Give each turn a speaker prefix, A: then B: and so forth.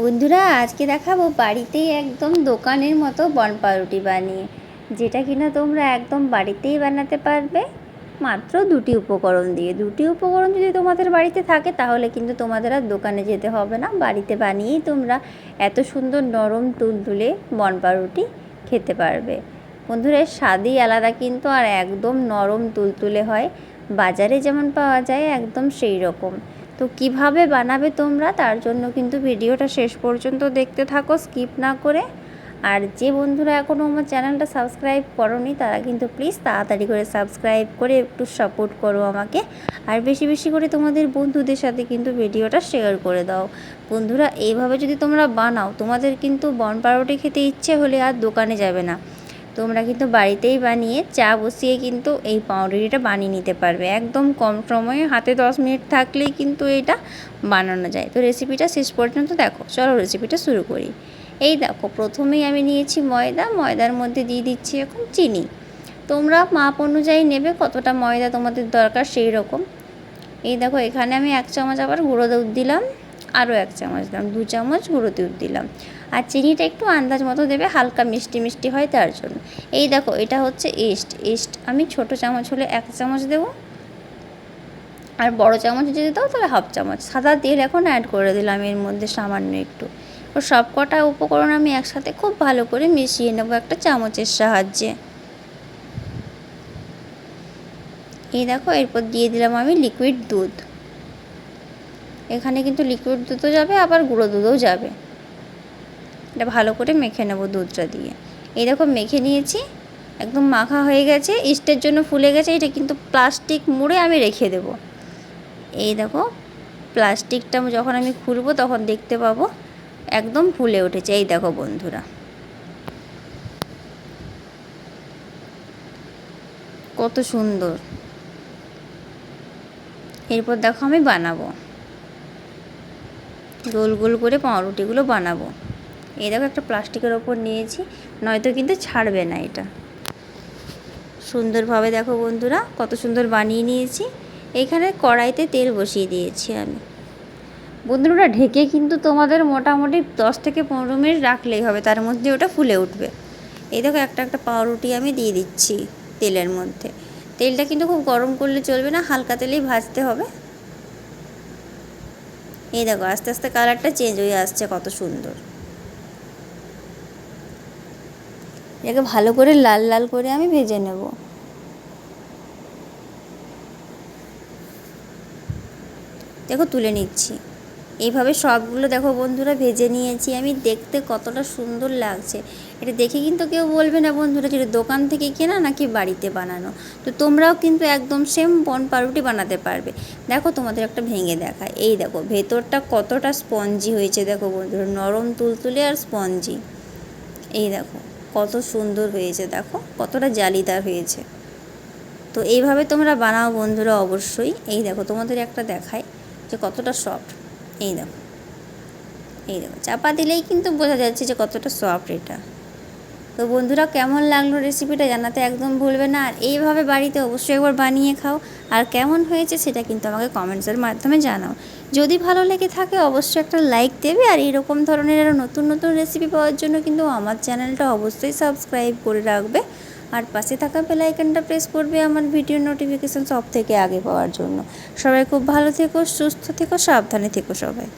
A: বন্ধুরা, আজকে দেখাবো বাড়িতেই একদম দোকানের মতো বন বনপাউরুটি বানিয়ে, যেটা কিনা তোমরা একদম বাড়িতেই বানাতে পারবে। মাত্র দুটি উপকরণ দিয়ে। দুটি উপকরণ যদি তোমাদের বাড়িতে থাকে, তাহলে কিন্তু তোমাদের আর দোকানে যেতে হবে না। বাড়িতে বানিয়েই তোমরা এত সুন্দর নরম তুলতুলে বনপাউরুটি খেতে পারবে। বন্ধুরা, এর স্বাদই আলাদা কিন্তু, আর একদম নরম তুলতুলে হয়। বাজারে যেমন পাওয়া যায়, একদম সেই রকম। তো কীভাবে বানাবে তোমরা, তার জন্য কিন্তু ভিডিওটা শেষ পর্যন্ত দেখতে থাকো, স্কিপ না করে। আর যে বন্ধুরা এখনও আমার চ্যানেলটা সাবস্ক্রাইব করনি, তারা কিন্তু প্লিজ তাড়াতাড়ি করে সাবস্ক্রাইব করে একটু সাপোর্ট করো আমাকে। আর বেশি বেশি করে তোমাদের বন্ধুদের সাথে কিন্তু ভিডিওটা শেয়ার করে দাও। বন্ধুরা, এইভাবে যদি তোমরা বানাও, তোমাদের কিন্তু বন খেতে ইচ্ছে হলে আর দোকানে যাবে না। তোমরা কিন্তু বাড়িতেই বানিয়ে চা বসিয়ে কিন্তু এই পাউরুটিটা বানিয়ে নিতে পারবে। একদম কম সময়ে, হাতে দশ মিনিট থাকলেই কিন্তু এটা বানানো যায়। তো রেসিপিটা শেষ পর্যন্ত দেখো, চলো রেসিপিটা শুরু করি। এই দেখো, প্রথমেই আমি নিয়েছি ময়দা। ময়দার মধ্যে দিয়ে দিচ্ছি এখন চিনি। তোমরা মাপ অনুযায়ী নেবে কতটা ময়দা তোমাদের দরকার সেই রকম এই দেখো, এখানে আমি এক চামচ আবার গুঁড়ো দুধ দিলাম। আরও এক চামচ দিলাম, দু চামচ গুঁড়ো দুধ দিলাম। আর চিনিটা একটু আন্দাজ মতো দেবে, হালকা মিষ্টি মিষ্টি হয় তার জন্য। এই দেখো, এটা হচ্ছে ইস্ট। ইস্ট আমি ছোট চামচ হলে এক চামচ দেবো। আর বড় চামচ যদি দাও তাহলে হাফ চামচ। সাদা তেল এখন অ্যাড করে দিলাম এর মধ্যে সামান্য একটু। ও সব কটা উপকরণ আমি একসাথে খুব ভালো করে মিশিয়ে নেব একটা চামচের সাহায্যে। এই দেখো, এরপর দিয়ে দিলাম আমি লিকুইড দুধ। এখানে কিন্তু লিকুইড দুধও যাবে, আবার গুঁড়ো দুধও যাবে। এটা ভালো করে মেখে নেব দুধটা দিয়ে। এই দেখো মেখে নিয়েছি, একদম মাখা হয়ে গেছে, ইস্টের জন্য ফুলে গেছে, এটা কিন্তু প্লাস্টিক মুড়ে আমি রেখে দেব। এই দেখো প্লাস্টিকটা যখন আমি খুলবো তখন দেখতে পাবো, একদম ফুলে উঠেছে। এই দেখো বন্ধুরা। কত সুন্দর। এরপর দেখো আমি বানাবো। গোল গোল করে পাউরুটিগুলো বানাবো। এই দেখো একটা প্লাস্টিকের ওপর নিয়েছি, নয়তো কিন্তু ছাড়বে না এটা। সুন্দরভাবে দেখো বন্ধুরা, কত সুন্দর বানিয়ে নিয়েছি। এইখানে কড়াইতে তেল বসিয়ে দিয়েছি আমি। বন্ধুরা, ঢেকে কিন্তু তোমাদের মোটামুটি দশ থেকে পনেরো মিনিট রাখলেই হবে, তার মধ্যে ওটা ফুলে উঠবে। এই দেখো একটা একটা পাউরুটি আমি দিয়ে দিচ্ছি তেলের মধ্যে। তেলটা কিন্তু খুব গরম করলে চলবে না, হালকা তেলেই ভাজতে হবে। এই দেখো, আস্তে আস্তে কালারটা চেঞ্জ হয়ে আসছে, কত সুন্দর। এটাকে ভালো করে লাল লাল করে আমি ভেজে নেব। দেখো তুলে নিচ্ছি। এইভাবে সবগুলো দেখো বন্ধুরা ভেজে নিয়েছি। আমি দেখতে কতটা সুন্দর লাগছে। এটা দেখে কিন্তু কেউ বলবে না বন্ধুরা যেটা দোকান থেকে কেনা নাকি বাড়িতে বানানো। তো তোমরাও কিন্তু একদম সেম বন পাউরুটি বানাতে পারবে। দেখো তোমাদের একটা ভেঙে দেখায় এই দেখো, ভেতরটা কতটা স্পঞ্জি হয়েছে দেখো বন্ধুরা। নরম তুলতুলে আর স্পঞ্জি এই দেখো, কত সুন্দর হয়েছে দেখো, কতটা জালিদার হয়েছে। তো এইভাবে তোমরা বানাও বন্ধুরা অবশ্যই। এই দেখো তোমাদের একটা দেখায় যে কতটা সফট এই দেখো এই দেখো, চাপা দিলেই কিন্তু বোঝা যাচ্ছে যে কতটা সফট এটা। তো বন্ধুরা, কেমন লাগল রেসিপিটা জানাতে একদম ভুলবে না। আর এইভাবে বাড়িতে অবশ্যই একবার বানিয়ে খাও। আর কেমন হয়েছে সেটা কিন্তু আমাকে কমেন্টসের মাধ্যমে জানাও। যদি ভালো লেগে থাকে, অবশ্যই একটা লাইক দেবে। আর এরকম ধরনের আরও নতুন নতুন রেসিপি পাওয়ার জন্য কিন্তু আমার চ্যানেলটা অবশ্যই সাবস্ক্রাইব করে রাখবে। আর পাশে থাকা বেল আইকনটা প্রেস করবে আমার ভিডিও নোটিফিকেশান সব থেকে আগে পাওয়ার জন্য। সবাই খুব ভালো থেকো, সুস্থ থেকো, সাবধানে থেকো সবাই।